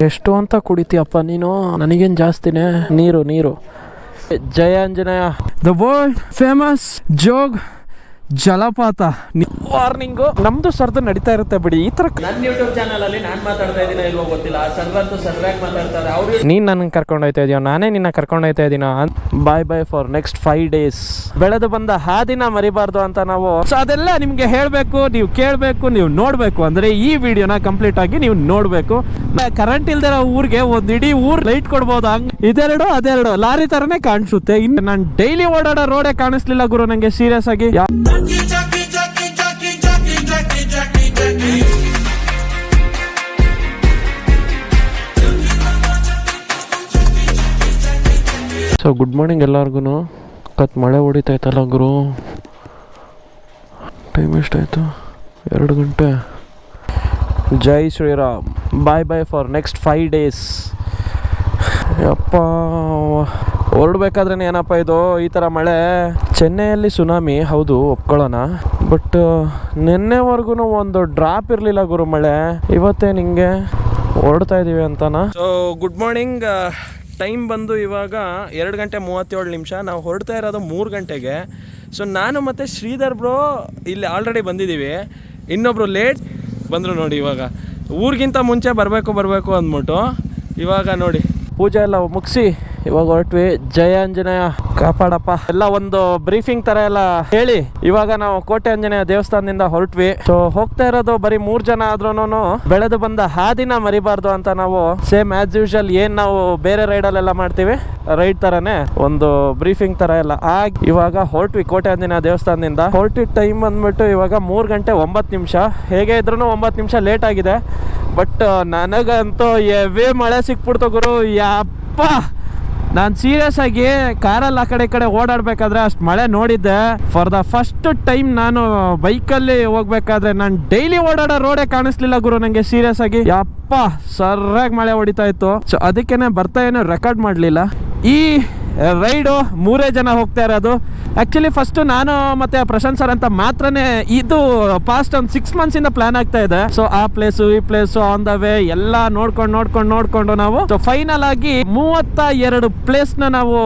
ಎಷ್ಟು ಅಂತ ಕುಡಿತೀಯಪ್ಪ ನೀನು? ನನಗೇನು ಜಾಸ್ತಿನೇ? ನೀರು ನೀರು. ಜಯ Anjaneya. The world famous Jog ಜಲಪಾತ. ವಾರ್ನಿಂಗು ನಮ್ದು ಸರ್ದು ನಡೀತಾ ಇರುತ್ತೆ ಬಿಡಿ. ಈ ತರ ನನ್ನ ಯೂಟ್ಯೂಬ್ ಚಾನಲ್ ಅಲ್ಲಿ ನಾನು ಮಾತಾಡ್ತಾ ಇದ್ದೀನ ಇಲ್ವೋ ಗೊತ್ತಿಲ್ಲ. ಸರ್ವಂತೂ ಸರ್ವ್ಯಾಗಿ ಮಾತಾಡ್ತಾರೆ. ಅವ್ರು ನೀನ್ ನನ್ನ ಕರ್ಕೊಂಡು ಹೋಯ್ತಾ ಇದೀಯ? ನಾನೇ ನಿನ್ನ ಕರ್ಕೊಂಡು ಹೋಯ್ತಾ ಇದೀನ? Bye bye for next five days ಬೆಳೆದು ಬಂದ ಹಾದಿನ ಮರಿಬಾರ್ದು ಅಂತ ನಾವು ಸೊ ಅದೆಲ್ಲ ನಿಮ್ಗೆ ಹೇಳ್ಬೇಕು ನೀವು ಕೇಳಬೇಕು ನೀವು ನೋಡ್ಬೇಕು. ಅಂದ್ರೆ ಈ ವಿಡಿಯೋನ ಕಂಪ್ಲೀಟ್ ಆಗಿ ನೀವು ನೋಡ್ಬೇಕು. ಕರೆಂಟ್ ಇಲ್ದಿರೋ ಊರಿಗೆ ಒಂದ್ ಇಡೀ ಊರ್ ಲೈಟ್ ಕೊಡ್ಬೋದು. ಹಂಗ್ ಇದೆರಡು, ಅದೆರಡು. ಲಾರಿ ತರನೇ ಕಾಣಿಸುತ್ತೆ. ಇನ್ನು ನಾನು ಡೈಲಿ ಓಡಾಡೋ ರೋಡೇ ಕಾಣಿಸ್ಲಿಲ್ಲ ಗುರು, ನಂಗೆ ಸೀರಿಯಸ್ ಆಗಿ ಸೊ ಗುಡ್ ಮಾರ್ನಿಂಗ್ ಎಲ್ಲರಿಗೂ ಕತ್ ಮಳೆ ಹೊಡಿತೈತಲ್ಲ ಗುರು. ಟೈಮ್ ಎಷ್ಟಾಯಿತು? ಎರಡು ಗಂಟೆ. ಜೈ Shriram. Bye bye for next five days ಯಪ್ಪ. ಹೊರಡ್ಬೇಕಾದ್ರೆ ಏನಪ್ಪ ಇದು? ಈ ಥರ ಮಳೆ. ಚೆನ್ನೈಯಲ್ಲಿ ಸುನಾಮಿ, ಹೌದು, ಒಪ್ಕೊಳ್ಳೋಣ. ಬಟ್, ನಿನ್ನೆವರೆಗೂ ಒಂದು ಡ್ರಾಪ್ ಇರಲಿಲ್ಲ ಗುರು ಮಳೆ. ಇವತ್ತೇ ನಿಂಗೆ ಹೊರಡ್ತಾ ಇದ್ದೀವಿ ಅಂತನಾ? ಸೊ ಗುಡ್ ಮಾರ್ನಿಂಗ್ ಟೈಮ್ ಬಂದು ಇವಾಗ ಎರಡು ಗಂಟೆ ಮೂವತ್ತೇಳು ನಿಮಿಷ. ನಾವು ಹೊರಡ್ತಾ ಇರೋದು ಮೂರು ಗಂಟೆಗೆ. ಸೊ ನಾನು ಮತ್ತು ಶ್ರೀಧರ್ ಬ್ರೋ ಇಲ್ಲಿ ಆಲ್ರೆಡಿ ಬಂದಿದ್ದೀವಿ. ಇನ್ನೊಬ್ಬರು ಲೇಟ್ ಬಂದರು ನೋಡಿ ಇವಾಗ. ಊರಿಗಿಂತ ಮುಂಚೆ ಬರಬೇಕು ಬರಬೇಕು ಅಂದ್ಬಿಟ್ಟು. ಇವಾಗ ನೋಡಿ. ಪೂಜೆ ಎಲ್ಲ ಮುಗಿಸಿ ಇವಾಗ ಹೊರಟ್ವಿ. ಜಯ ಆಂಜನೇಯ. ಕಾಪಾಡಪ್ಪ. ಎಲ್ಲ ಒಂದು ಬ್ರೀಫಿಂಗ್ ತರ ಎಲ್ಲ ಹೇಳಿ. ಇವಾಗ ನಾವು ಕೋಟೆ ಆಂಜನೇಯ ದೇವಸ್ಥಾನದಿಂದ ಹೊರಟ್ವಿ. ಸೊ ಹೋಗ್ತಾ ಇರೋದು ಬರೀ ಮೂರ್ ಜನ ಆದ್ರೂನು ಬೆಳೆದು ಬಂದ ಹಾದಿನ ಮರಿಬಾರ್ದು ಅಂತ ನಾವು ಸೇಮ್ ಆಸ್ ಯೂಶಲ್ ಏನ್ ನಾವು ಬೇರೆ ರೈಡಲ್ಲೆಲ್ಲ ಮಾಡ್ತೀವಿ? ರೈಡ್ ತರನೇ ಒಂದು ಬ್ರೀಫಿಂಗ್ ತರ ಎಲ್ಲ ಆಗಿ ಇವಾಗ ಹೊರಟ್ವಿ ಕೋಟೆ ಆಂಜನೇಯ ದೇವಸ್ಥಾನದಿಂದ. ಹೊರಟಿ ಟೈಮ್ ಬಂದ್ಬಿಟ್ಟು ಇವಾಗ ಮೂರ್ ಗಂಟೆ ಒಂಬತ್ತು ನಿಮಿಷ. ಹೇಗೆ ಇದ್ರೂ ಒಂಬತ್ತು ನಿಮಿಷ ಲೇಟ್ ಆಗಿದೆ. ಬಟ್ ನನಗಂತೂ ಎವೇ ಮಳೆ ಸಿಕ್ಬಿಡ್ತು ಗುರು. ಯಪ್ಪ! ನಾನು ಸೀರಿಯಸ್ ಆಗಿ ಕಾರಲ್ಲಿ ಆ ಕಡೆ ಈ ಕಡೆ ಓಡಾಡಬೇಕಾದ್ರೆ ಅಷ್ಟು ಮಳೆ ನೋಡಿದ್ದೆ. ಫಾರ್ ದ ಫಸ್ಟ್ ಟೈಮ್ ನಾನು ಬೈಕಲ್ಲಿ ಹೋಗ್ಬೇಕಾದ್ರೆ ನಾನು ಡೈಲಿ ಓಡಾಡೋ ರೋಡೇ ಕಾಣಿಸ್ಲಿಲ್ಲ ಗುರು ನನಗೆ ಸೀರಿಯಸ್ ಆಗಿ. ಯಪ್ಪ ಸರ್ರಾಗಿ ಮಳೆ ಹೊಡಿತಾ ಇತ್ತು. ಸೊ ಅದಕ್ಕೇನೆ ಬರ್ತಾ ಏನೋ ರೆಕಾರ್ಡ್ ಮಾಡಲಿಲ್ಲ. ಈ ರೈಡು, ಮೂರೇ ಜನ ಹೋಗ್ತಾ ಇರೋದು. ಆ್ಯಕ್ಚುಲಿ ಫಸ್ಟು ನಾನು ಮತ್ತು ಪ್ರಶಾಂತ್ ಸರ್ ಅಂತ ಮಾತ್ರನೇ ಇದು ಪಾಸ್ಟ್ ಒಂದು ಸಿಕ್ಸ್ ಮಂತ್ಸಿಂದ ಪ್ಲ್ಯಾನ್ ಆಗ್ತಾ ಇದೆ. ಸೊ ಆ ಪ್ಲೇಸು ಈ ಪ್ಲೇಸು ಆನ್ ದ ವೇ ಎಲ್ಲ ನೋಡ್ಕೊಂಡು ನೋಡ್ಕೊಂಡು, ನೋಡಿಕೊಂಡು ನಾವು. ಸೊ ಫೈನಲ್ ಆಗಿ ಮೂವತ್ತ ಎರಡು ಪ್ಲೇಸ್ನ ನಾವು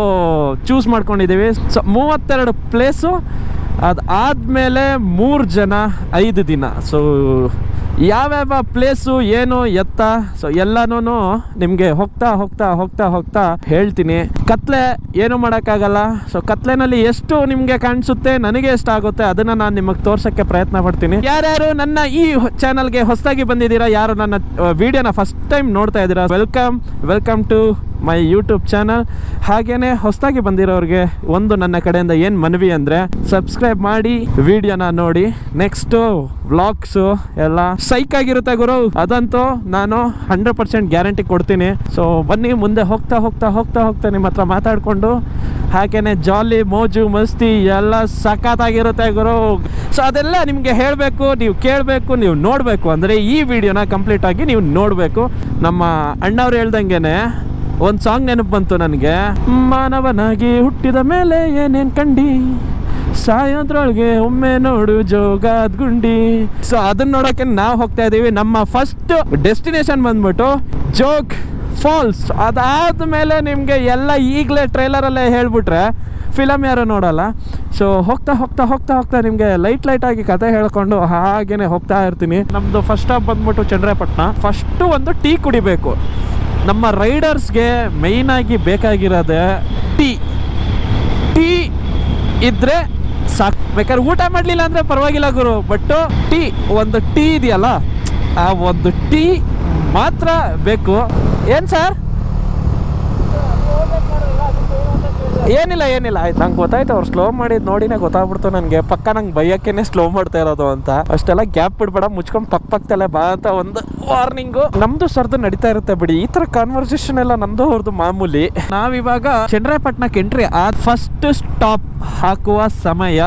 ಚೂಸ್ ಮಾಡ್ಕೊಂಡಿದ್ದೀವಿ. ಸೊ ಮೂವತ್ತೆರಡು ಪ್ಲೇಸು ಅದಾದಮೇಲೆ ಮೂರು ಜನ ಐದು ದಿನ. ಸೊ ಯಾವ್ಯಾವ ಪ್ಲೇಸು ಏನು ಎತ್ತ? ಸೊ ಎಲ್ಲಾನು ನಿಮಗೆ ಹೋಗ್ತಾ ಹೋಗ್ತಾ ಹೋಗ್ತಾ ಹೋಗ್ತಾ ಹೇಳ್ತೀನಿ. ಕತ್ಲೆ ಏನು ಮಾಡೋಕ್ಕಾಗಲ್ಲ. ಸೊ ಕತ್ಲೆನಲ್ಲಿ ಎಷ್ಟು ನಿಮಗೆ ಕಾಣಿಸುತ್ತೆ, ನನಗೆ ಎಷ್ಟಾಗುತ್ತೆ ಅದನ್ನ ನಾನು ನಿಮಗೆ ತೋರ್ಸೋಕ್ಕೆ ಪ್ರಯತ್ನ ಪಡ್ತೀನಿ. ಯಾರ್ಯಾರು ನನ್ನ ಈ ಚಾನಲ್ಗೆ ಹೊಸದಾಗಿ ಬಂದಿದ್ದೀರಾ, ಯಾರು ನನ್ನ ವಿಡಿಯೋನ ಫಸ್ಟ್ ಟೈಮ್ ನೋಡ್ತಾ ಇದ್ದೀರಾ welcome welcome to my YouTube channel. ಹಾಗೇನೆ ಹೊಸದಾಗಿ ಬಂದಿರೋರಿಗೆ ಒಂದು ನನ್ನ ಕಡೆಯಿಂದ ಏನು ಮನವಿ ಅಂದರೆ ಸಬ್ಸ್ಕ್ರೈಬ್ ಮಾಡಿ ವಿಡಿಯೋನ ನೋಡಿ. ನೆಕ್ಸ್ಟು ವ್ಲಾಗ್ಸು ಎಲ್ಲ ಸೈಕ್ ಆಗಿರುತ್ತೆ ಗುರು. ಅದಂತೂ ನಾನು ಹಂಡ್ರೆಡ್ ಪರ್ಸೆಂಟ್ ಗ್ಯಾರಂಟಿ ಕೊಡ್ತೀನಿ. ಸೊ ಬನ್ನಿ ಮುಂದೆ ಹೋಗ್ತಾ ಹೋಗ್ತಾ ಹೋಗ್ತಾ ಹೋಗ್ತಾ ನಿಮ್ಮ ಹತ್ರ ಮಾತಾಡಿಕೊಂಡು. ಹಾಗೇನೆ ಜಾಲಿ ಮೋಜು, ಮಸ್ತಿ ಎಲ್ಲ ಸಖತ್ತಾಗಿರುತ್ತೆ ಗುರು. ಸೊ ಅದೆಲ್ಲ ನಿಮಗೆ ಹೇಳಬೇಕು, ನೀವು ಕೇಳಬೇಕು, ನೀವು ನೋಡಬೇಕು. ಅಂದರೆ ಈ ವಿಡಿಯೋನ ಕಂಪ್ಲೀಟಾಗಿ ನೀವು ನೋಡಬೇಕು. ನಮ್ಮ ಅಣ್ಣವ್ರು ಹೇಳ್ದಂಗೆನೆ ಒಂದು ಸಾಂಗ್ ನೆನಪು ಬಂತು ನನಗೆ. ಮಾನವನಾಗಿ ಹುಟ್ಟಿದ ಮೇಲೆ ಏನೇನ್ ಕಂಡಿ? ಸಾಯಂತ್ರೊಳಗೆ ಒಮ್ಮೆ ನೋಡು ಜೋಗಾದ್ ಗುಂಡಿ. ಸೊ ಅದನ್ನ ನೋಡೋಕೆ ನಾವು ಹೋಗ್ತಾ ಇದೀವಿ. ನಮ್ಮ ಫಸ್ಟ್ ಡೆಸ್ಟಿನೇಷನ್ ಬಂದ್ಬಿಟ್ಟು ಜೋಗ್ ಫಾಲ್ಸ್. ಅದಾದ ಮೇಲೆ ನಿಮಗೆ ಎಲ್ಲ ಈಗಲೇ ಟ್ರೈಲರಲ್ಲೇ ಹೇಳ್ಬಿಟ್ರೆ ಫಿಲಮ್ ಯಾರು ನೋಡಲ್ಲ. ಸೊ ಹೋಗ್ತಾ ಹೋಗ್ತಾ ಹೋಗ್ತಾ ಹೋಗ್ತಾ ನಿಮಗೆ ಲೈಟ್ ಲೈಟ್ ಆಗಿ ಕತೆ ಹೇಳ್ಕೊಂಡು ಹಾಗೇನೆ ಹೋಗ್ತಾ ಇರ್ತೀನಿ. ನಮ್ಮದು ಫಸ್ಟ್ ಸ್ಟಾಪ್ ಬಂದ್ಬಿಟ್ಟು ಚಂದ್ರಪಟ್ಟಣ ಫಸ್ಟು ಒಂದು ಟೀ ಕುಡಿಬೇಕು. ನಮ್ಮ ರೈಡರ್ಸ್ಗೆ ಮೇಯ್ನಾಗಿ ಬೇಕಾಗಿರೋದೆ ಟೀ. ಟೀ ಇದ್ರೆ ಸಾಕು. ಬೇಕಾದ್ರೆ ಊಟ ಮಾಡಲಿಲ್ಲ ಅಂದರೆ ಪರವಾಗಿಲ್ಲ ಗುರು ಬಟ್ ಟೀ, ಒಂದು ಟೀ ಇದೆಯಲ್ಲ, ಆ ಒಂದು ಟೀ ಮಾತ್ರ ಬೇಕು. ಏನು ಸರ್ ಏನಿಲ್ಲ ಏನಿಲ್ಲ. ಆಯ್ತು, ನಂಗೆ ಗೊತ್ತಾಯ್ತು, ಅವ್ರು ಸ್ಲೋ ಮಾಡಿದ್ ನೋಡಿನೇ ಗೊತ್ತಾಗ್ಬಿಡ್ತು ನನಗೆ. ಪಕ್ಕ ನಂಗೆ ಬೈಯಕ್ಕೇನೆ ಸ್ಲೋ ಮಾಡ್ತಾ ಇರೋದು ಅಂತ. ಅಷ್ಟೆಲ್ಲ ಗ್ಯಾಪ್ ಬಿಡ್ಬೇಡ, ಮುಚ್ಕೊಂಡು ಪಕ್ಕ ಪಕ್ಕದಲ್ಲೇ ಬಾ ಅಂತ ಒಂದು ವಾರ್ನಿಂಗು ನಮ್ದು ಸರ್ದು ನಡೀತಾ ಇರುತ್ತೆ ಬಿಡಿ. ಈ ತರ ಕಾನ್ವರ್ಸೇಷನ್ ಎಲ್ಲ ನಮ್ದು ಅವ್ರದ್ದು ಮಾಮೂಲಿ. ನಾವಿವಾಗ ಚಂದ್ರಾಯಪಟ್ಟಣಕ್ಕೆ ಎಂಟ್ರಿ ಆ ಫಸ್ಟ್ ಸ್ಟಾಪ್ ಹಾಕುವ ಸಮಯ.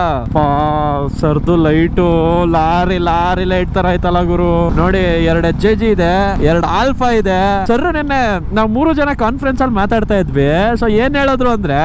ಸರ್ದು ಲೈಟು ಲಾರಿ ಲಾರಿ ಲೈಟ್ ತರ ಆಯ್ತಲ್ಲ ಗುರು. ನೋಡಿ, ಎರಡು ಎಚ್ ಜಿ ಇದೆ, ಎರಡು ಆಲ್ಫಾ ಇದೆ. ಸರ್ ನಿನ್ನೆ ನಾವು ಮೂರು ಜನ ಕಾನ್ಫರೆನ್ಸ್ ಅಲ್ಲಿ ಮಾತಾಡ್ತಾ ಇದ್ವಿ. ಸೊ ಏನ್ ಹೇಳಿದ್ರು ಅಂದ್ರೆ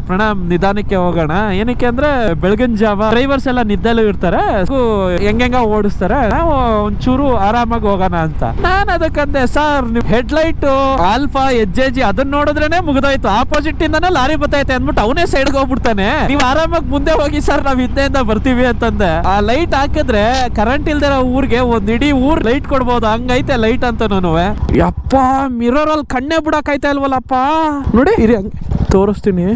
ಪ್ರಣಾಮ್, ನಿಧಾನಕ್ಕೆ ಹೋಗೋಣ. ಏನಕ್ಕೆ ಅಂದ್ರೆ, ಬೆಳಗಿನ ಜಾವ ಡ್ರೈವರ್ಸ್ ಎಲ್ಲ ನಿದ್ದೆಲ್ಲೂ ಇರ್ತಾರೆ. ಹೆಂಗ ಹೆಂಗೆಂಗ ಓಡಿಸ್ತಾರೆ. ನಾವು ಒಂಚೂರು ಆರಾಮಾಗಿ ಹೋಗೋಣ ಅಂತ. ನಾನು ಅದಕ್ಕಂದೆ, ಸರ್ ನಿಮ್ head light alpha H G ಅದನ್ನ ನೋಡಿದ್ರೇನೆ ಮುಗಿದಾಯ್ತು. ಆಪೋಸಿಟ್ ಇಂದಾನೆ ಲಾರಿ ಬತ್ತೈತೆ ಅಂದ್ಬಿಟ್ಟು ಅವನೇ ಸೈಡ್ಗೆ ಹೋಗ್ಬಿಡ್ತಾನೆ. ನೀವ್ ಆರಾಮಾಗಿ ಮುಂದೆ ಹೋಗಿ, ಸರ್, ನಾವ್ ಇದ್ದೆಯಿಂದ ಬರ್ತೀವಿ ಅಂತಂದೆ. ಆ ಲೈಟ್ ಹಾಕಿದ್ರೆ ಕರೆಂಟ್ ಇಲ್ದಿರೋ ಊರಿಗೆ ಒಂದ್ ಇಡೀ ಊರ್ ಲೈಟ್ ಕೊಡ್ಬೋದು. ಹಂಗೈತೆ ಲೈಟ್ ಅಂತ ನಾನು ಯಪ್ಪ ಮಿರರ್ ಅಲ್ಲಿ ಕಣ್ಣೆ ಬಿಡಕ್ ಆಯ್ತಾ ಇಲ್ವಲ್ಲಪ್ಪ. ನೋಡಿ, ಇರಿ ತೋರಿಸ್ತೀನಿ.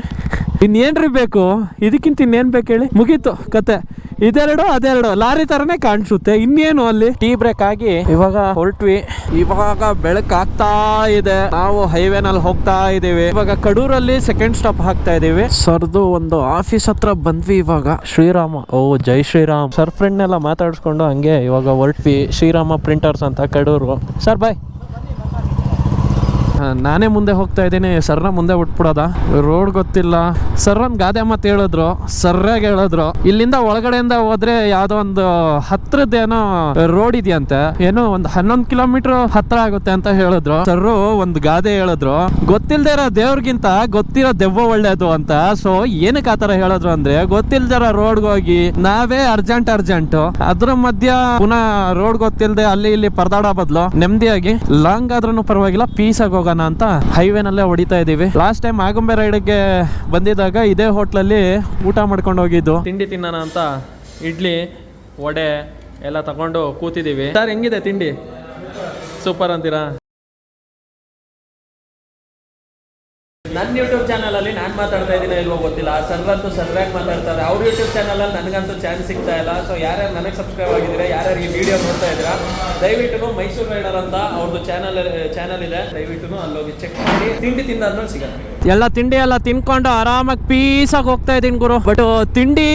ಇನ್ನೇನ್ರಿ ಬೇಕು? ಇದಕ್ಕಿಂತ ಇನ್ನೇನ್ ಬೇಕು ಹೇಳಿ? ಮುಗೀತು ಕತೆ. ಇದೆರಡು ಅದೆರಡು. ಲಾರಿ ತರನೇ ಕಾಣಿಸುತ್ತೆ. ಇನ್ನೇನು ಅಲ್ಲಿ? ಟೀ ಬ್ರೇಕ್ ಆಗಿ ಇವಾಗ ಹೊರಟ್ವಿ. ಇವಾಗ ಬೆಳಕಾಗ್ತಾ ಇದೆ. ನಾವು ಹೈವೇನಲ್ಲಿ ಹೋಗ್ತಾ ಇದೀವಿ ಇವಾಗ ಕಡೂರಲ್ಲಿ ಸೆಕೆಂಡ್ ಸ್ಟಾಪ್ ಹಾಕ್ತಾ ಇದೀವಿ ಸರ್ದು ಒಂದು ಆಫೀಸ್ ಹತ್ರ ಬಂದ್ವಿ ಇವಾಗ. ಶ್ರೀರಾಮ. ಓ ಜೈ ಶ್ರೀರಾಮ್. ಸರ್ ಫ್ರೆಂಡ್ ಎಲ್ಲ ಮಾತಾಡಿಸ್ಕೊಂಡು ಹಂಗೆ ಇವಾಗ ಹೊರಟ್ವಿ. ಶ್ರೀರಾಮ ಪ್ರಿಂಟರ್ಸ್ ಅಂತ ಕಡೂರು. ಸರ್ ಬಾಯ್ ನಾನೇ ಮುಂದೆ ಹೋಗ್ತಾ ಇದ್ದೀನಿ. ಸರ್ನ ಮುಂದೆ ಬಿಟ್ಬಿಡೋದ? ರೋಡ್ ಗೊತ್ತಿಲ್ಲ. ಸರ್ ಒಂದು ಗಾದೆ ಮಾತು ಹೇಳಿದ್ರು ಸರ್ರಾಗಿ ಹೇಳಿದ್ರು. ಇಲ್ಲಿಂದ ಒಳಗಡೆಯಿಂದ ಹೋದ್ರೆ ಯಾವ್ದೋ ಒಂದು ಏನೋ ರೋಡ್ ಇದೆಯಂತೆ. ಏನೋ ಒಂದು ಹನ್ನೊಂದು ಕಿಲೋಮೀಟರ್ ಹತ್ರ ಆಗುತ್ತೆ ಅಂತ ಹೇಳಿದ್ರು. ಸರ್ ಒಂದು ಗಾದೆ ಹೇಳಿದ್ರು. ಗೊತ್ತಿಲ್ದೆ ಇರೋ ದೇವ್ರಿಗಿಂತ ಗೊತ್ತಿರೋ ದೆವ್ವ ಒಳ್ಳೇದು ಅಂತ. ಸೊ ಏನಕ್ಕೆ ಆತರ ಹೇಳಿದ್ರು ಅಂದ್ರೆ ಗೊತ್ತಿಲ್ದಿರ ರೋಡ್ ಹೋಗಿ ನಾವೇ ಅರ್ಜೆಂಟ್ ಅರ್ಜೆಂಟ್. ಅದ್ರ ಮಧ್ಯ ಪುನಃ ರೋಡ್ ಗೊತ್ತಿಲ್ಲದೆ ಅಲ್ಲಿ ಇಲ್ಲಿ ಪರದಾಡ ಬದಲು ನೆಮ್ಮದಿಯಾಗಿ, ಲಾಂಗ್ ಆದ್ರೂ ಪರವಾಗಿಲ್ಲ ಪೀಸ್ ಆಗಿ ಹೋಗೋಣ ಅಂತ ಹೈವೇನಲ್ಲೇ ಹೊಡಿತಾ ಇದೀವಿ ಲಾಸ್ಟ್ ಟೈಮ್ ಆಗುಂಬೆ ರೈಡ್ಗೆ ಬಂದಿದ್ದಾಗ ಇದೇ ಹೋಟ್ಲಲ್ಲಿ ಊಟ ಮಾಡ್ಕೊಂಡು ಹೋಗಿದ್ದು. ತಿಂಡಿ ತಿನ್ನೋಣ ಅಂತ ಇಡ್ಲಿ, ವಡೆ ಎಲ್ಲ ತಗೊಂಡು ಕೂತಿದ್ದೀವಿ. ಸರ್, ಹೆಂಗಿದೆ ತಿಂಡಿ? ಸೂಪರ್ ಅಂತೀರಾ? ನನ್ನ ಯೂಟ್ಯೂಬ್ ಚಾನಲಲ್ಲಿ ನಾನು ಮಾತಾಡ್ತಾ ಇದ್ದೀನೋ ಇಲ್ವೋ ಗೊತ್ತಿಲ್ಲ. ಸರ್ವಂತೂ ಸರ್ರಾಗಿ ಮಾತಾಡ್ತಾರೆ. ಅವ್ರ ಯೂಟ್ಯೂಬ್ ಚಾನಲಲ್ಲಿ ನನಗಂತೂ ಚಾನ್ಸ್ ಸಿಗ್ತಾ ಇಲ್ಲ. ಸೊ ಯಾರ್ಯಾರು ನನಗೆ ಸಬ್ಸ್ಕ್ರೈಬ್ ಆಗಿದ್ದೀರಾ, ಯಾರ್ಯಾರು ಈ ವಿಡಿಯೋ ನೋಡ್ತಾ ಇದ್ದೀರಾ, ದಯವಿಟ್ಟು ಮೈಸೂರು ರೈಡರ್ ಅಂತ ಅವ್ರದ್ದು ಚಾನಲ್ ಚಾನಲ್ ಇದೆ. ದಯವಿಟ್ಟು ಅಲ್ಲೋಗಿ ಚೆಕ್ ಮಾಡಿ. ತಿಂಡಿ ತಿಂದಾದ್ಮೇಲೆ ಸಿಗುತ್ತೆ. ಎಲ್ಲ ತಿಂಡಿ ಎಲ್ಲ ತಿನ್ಕೊಂಡು ಆರಾಮಾಗಿ ಪೀಸಾಗಿ ಹೋಗ್ತಾ ಇದೀನಿ ಗುರು. ಬಟ್ ತಿಂಡಿ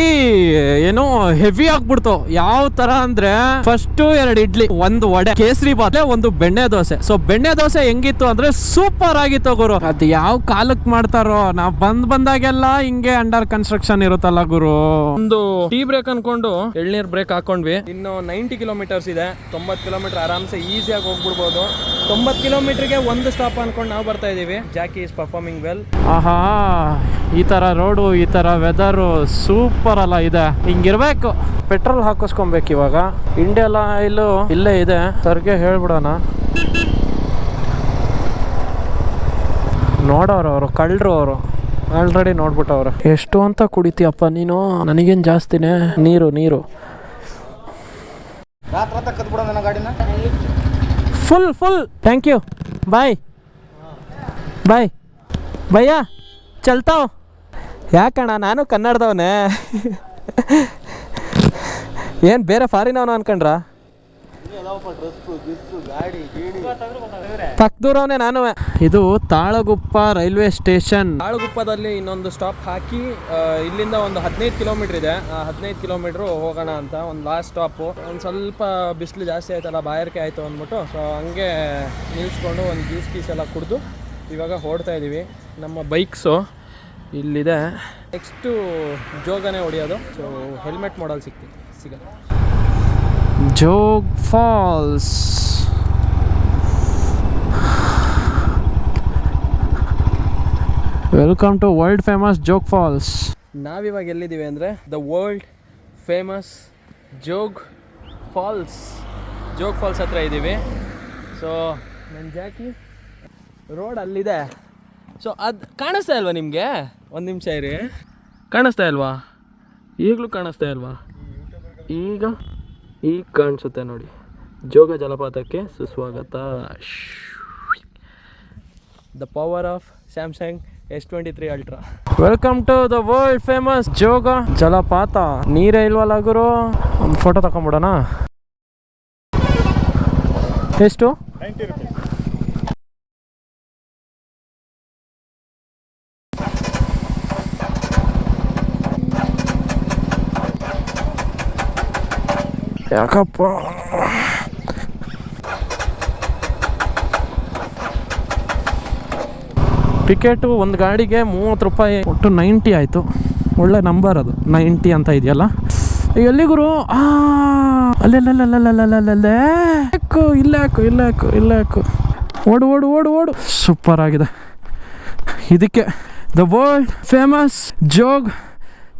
ಏನೋ ಹೆವಿ ಆಗ್ಬಿಡ್ತು. ಯಾವ ತರ ಅಂದ್ರೆ ಫಸ್ಟ್ ಎರಡು ಇಡ್ಲಿ, ಒಂದು ವಡೆ, ಕೇಸರಿ ಬಾತ್ ಒಂದು ಬೆಣ್ಣೆ ದೋಸೆ. ಸೊ ಬೆಣ್ಣೆ ದೋಸೆ ಹೆಂಗಿತ್ತು ಅಂದ್ರೆ ಸೂಪರ್ ಆಗಿತ್ತು ಗುರು. ಅದು ಯಾವ ಕಾಲಕ್ ಮಾಡ್ತಾರೋ? ನಾವ್ ಬಂದ್ ಬಂದಾಗೆಲ್ಲ ಹಿಂಗೆ ಅಂಡರ್ ಕನ್ಸ್ಟ್ರಕ್ಷನ್ ಇರುತ್ತಲ್ಲ ಗುರು. ಒಂದು ಟೀ ಬ್ರೇಕ್ ಅನ್ಕೊಂಡು ಎಳ್ನೀರ್ ಬ್ರೇಕ್ ಹಾಕೊಂಡ್ವಿ. ಇನ್ನು ನೈಂಟಿ ಕಿಲೋಮೀಟರ್ಸ್ ಇದೆ. ತೊಂಬತ್ತು ಕಿಲೋಮೀಟರ್ ಆರಾಮ್ಸೆ ಈಸಿಯಾಗಿ ಹೋಗ್ಬಿಡ್ಬೋದು. ಕಿಲೋಮೀಟರ್ಗೆ ಒಂದು ಸ್ಟಾಪ್ ಅನ್ಕೊಂಡು ನಾವು ಬರ್ತಾ ಇದೀವಿ. ಜಾಕಿ ಇಸ್ ಪರ್ಫಾರ್ಮಿಂಗ್ ವೆಲ್ ಆಹಾ ಈ ತರ ರೋಡು ಈ ತರ ವೆದರು ಸೂಪರ್ ಅಲ್ಲ ಇದೆ. ಹಿಂಗಿರ್ಬೇಕು. ಪೆಟ್ರೋಲ್ ಹಾಕಿಸ್ಕೊಬೇಕು ಇವಾಗ. ಇಂಡಿಯನ್ ಆಯಿಲು ಇಲ್ಲೇ ಇದೆ. ಸರ್ಗೆ ಹೇಳ್ಬಿಡೋಣ. ನೋಡೋರು ಅವರು ಕಳ್ಳರು ಅವರು. ಆಲ್ರೆಡಿ ಅವರು ಎಷ್ಟು ಅಂತ ಕುಡಿತೀಯಪ್ಪ ನೀನು? ನನಗೇನು ಜಾಸ್ತಿನೇ? ನೀರು ನೀರು. Full full thank you bye bye bhaiya ಚಲ್ತಾವ್. ಯಾಕಣ್ಣ ನಾನು ಕನ್ನಡದವನೇ. ಏನು ಬೇರೆ ಫಾರಿನವನು ಅನ್ಕೊಂಡ್ರ? ಪಕ್ಕದೂರವನೇ ನಾನು ಇದು ತಾಳಗುಪ್ಪ ರೈಲ್ವೆ ಸ್ಟೇಷನ್. ತಾಳಗುಪ್ಪದಲ್ಲಿ ಇನ್ನೊಂದು ಸ್ಟಾಪ್ ಹಾಕಿ ಇಲ್ಲಿಂದ ಒಂದು ಹದಿನೈದು ಕಿಲೋಮೀಟರ್ ಇದೆ. ಹದಿನೈದು ಕಿಲೋಮೀಟರ್ ಹೋಗೋಣ ಅಂತ ಒಂದು ಲಾಸ್ಟ್ ಸ್ಟಾಪು ಒಂದು ಸ್ವಲ್ಪ ಬಿಸಿಲು ಜಾಸ್ತಿ ಆಯ್ತಲ್ಲ, ಬಾಯಾರಿಕೆ ಆಯಿತು ಅಂದ್ಬಿಟ್ಟು ಸೊ ಹಂಗೆ ನಿಲ್ಸ್ಕೊಂಡು ಒಂದು ಜ್ಯೂಸ್ ಗೀಸ್ ಎಲ್ಲ ಕುಡಿದು ಇವಾಗ ಹೊಡ್ತಾ ಇದ್ದೀವಿ ನಮ್ಮ ಬೈಕ್ಸು ಇಲ್ಲಿದೆ. ನೆಕ್ಸ್ಟು ಜೋಗನೇ ಹೊಡಿಯೋದು. ಸೊ ಹೆಲ್ಮೆಟ್ ಮಾಡಲ್ ಸಿಗ್ತೀವಿ ಸಿಗಲ್ಲ. Jog falls. Welcome to world famous Jog falls ನಾವಿವಾಗ ಎಲ್ಲಿದ್ದೀವಿ ಅಂದರೆ the world famous Jog falls Jog falls ಹತ್ರ ಇದ್ದೀವಿ. ಸೊ ನನ್ನ ಜಾಕಿ ರೋಡ್ ಅಲ್ಲಿದೆ. ಸೊ ಅದು ಕಾಣಿಸ್ತಾ ಇಲ್ವಾ ನಿಮಗೆ? ಒಂದು ನಿಮಿಷ ಇರಿ. ಕಾಣಿಸ್ತಾ ಇಲ್ವಾ? ಈಗಲೂ ಕಾಣಿಸ್ತಾ ಇಲ್ವಾ? ಈಗ ಈಗ ಕಾಣಿಸುತ್ತೆ ನೋಡಿ. ಜೋಗ ಜಲಪಾತಕ್ಕೆ ಸುಸ್ವಾಗತ. The power of Samsung S twenty three ultra welcome to the world famous Jog ಜಲಪಾತ. ನೀರೇ ಇಲ್ವಲ್ಲ ಗುರು? ಒಂದು ಫೋಟೋ ತಗೊಂಬಿಡೋಣ ಎಷ್ಟು? ಯಾಕಪ್ಪ? ಟಿಕೆಟು ಒಂದು ಗಾಡಿಗೆ ಮೂವತ್ತು ರೂಪಾಯಿ ಒಟ್ಟು ನೈಂಟಿ ಆಯಿತು. ಒಳ್ಳೆ ನಂಬರ್ ಅದು, ನೈಂಟಿ ಅಂತ ಇದೆಯಲ್ಲ. ಎಲ್ಲಿಗುರು? ಎಲ್ಲಿ ಗುರು ಆ ಅಲ್ಲೆಲ್ಲೇ ಹಾಕು ಇಲ್ಲೇ ಹಾಕು ಇಲ್ಲೇ ಹಾಕು ಇಲ್ಲೇ ಹಾಕು ಓಡು ಓಡು ಓಡು ಓಡು. ಸೂಪರ್ ಆಗಿದೆ. ಇದಕ್ಕೆ ದ ವರ್ಲ್ಡ್ ಫೇಮಸ್ ಜೋಗ್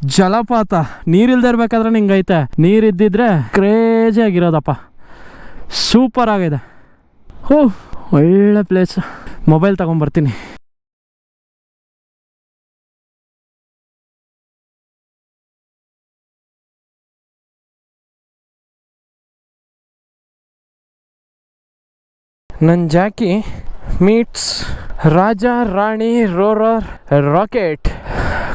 ಜಲಪಾತ. ನೀರಿಲ್ದೇ ಇರ್ಬೇಕಾದ್ರೆ ನಿಂಗೈತೆ ನೀರಿದ್ದಿದ್ರೆ ಕ್ರೇಜಿ ಆಗಿರೋದಪ್ಪ. ಸೂಪರ್ ಆಗಿದೆ. ಹೋ, ಒಳ್ಳೆ ಪ್ಲೇಸ್ ಮೊಬೈಲ್ ತಗೊಂಬರ್ತೀನಿ. ನನ್ನ Jackie meets Raja, Rani roarer rocket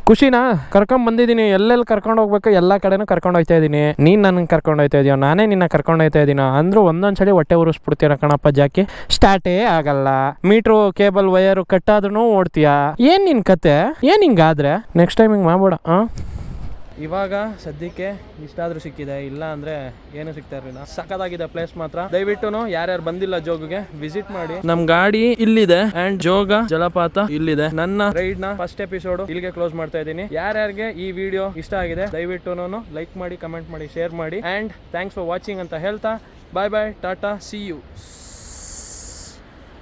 ಖುಷಿನಾ? ಕರ್ಕೊಂಡ್ ಬಂದಿದ್ದೀನಿ. ಎಲ್ಲೆಲ್ಲಿ ಕರ್ಕೊಂಡು ಹೋಗ್ಬೇಕು? ಎಲ್ಲ ಕಡೆನೂ ಕರ್ಕೊಂಡು ಹೋಗ್ತಾ ಇದ್ದೀನಿ ನೀನು ನನ್ನ ಕರ್ಕೊಂಡು ಹೋಯ್ತಾ ಇದೀಯ? ನಾನೇ ನಿನ್ನ ಕರ್ಕೊಂಡು ಹೋಗ್ತಾ ಇದ್ದೀನ ಅಂದ್ರೂ ಒಂದೊಂದ್ಸಲಿ ಸಲ ಹೊಟ್ಟೆ ಉರಿಸ್ಬಿಡ್ತೀರ ಕಣಪ್ಪ ಜಾಕಿ. ಸ್ಟಾರ್ಟೇ ಆಗಲ್ಲ. ಮೀಟ್ರು, ಕೇಬಲ್ ವಯರು ಕಟ್ಟಾದ್ರೂ ಓಡ್ತೀಯ? ಏನ್ ನಿನ್ ಕತೆ? ಏನ್ ಹಿಂಗಾದ್ರೆ? ನೆಕ್ಸ್ಟ್ ಟೈಮ್ ಹಿಂಗ್ ಮಾಡ್ಬೇಡ ಇವಾಗ ಸದ್ಯಕ್ಕೆ ಇಷ್ಟಾದ್ರೂ ಸಿಕ್ಕಿದೆ, ಇಲ್ಲ ಅಂದ್ರೆ ಏನು ಸಿಗ್ತಾ ಇರಲಿಲ್ಲ. ಸಖತ್ತಾಗಿದೆ ಪ್ಲೇಸ್ ಮಾತ್ರ. ದಯವಿಟ್ಟು ಯಾರ್ಯಾರು ಬಂದಿಲ್ಲ ಜೋಗಿಗೆ ವಿಸಿಟ್ ಮಾಡಿ. ನಮ್ ಗಾಡಿ ಇಲ್ಲಿದೆ ಅಂಡ್ ಜೋಗ ಜಲಪಾತ ಇಲ್ಲಿದೆ. ನನ್ನ ರೈಡ್ನ ಫಸ್ಟ್ ಎಪಿಸೋಡ್ ಇಲ್ಲಿಗೆ ಕ್ಲೋಸ್ ಮಾಡ್ತಾ ಇದ್ದೀನಿ. ಯಾರ್ಯಾರಿಗೆ ಈ ವಿಡಿಯೋ ಇಷ್ಟ ಆಗಿದೆ, ದಯವಿಟ್ಟು ಲೈಕ್ ಮಾಡಿ ಕಮೆಂಟ್ ಮಾಡಿ ಶೇರ್ ಮಾಡಿ. ಅಂಡ್ ಥ್ಯಾಂಕ್ಸ್ ಫಾರ್ ವಾಚಿಂಗ್ ಅಂತ ಹೇಳ್ತಾ bye bye tata see you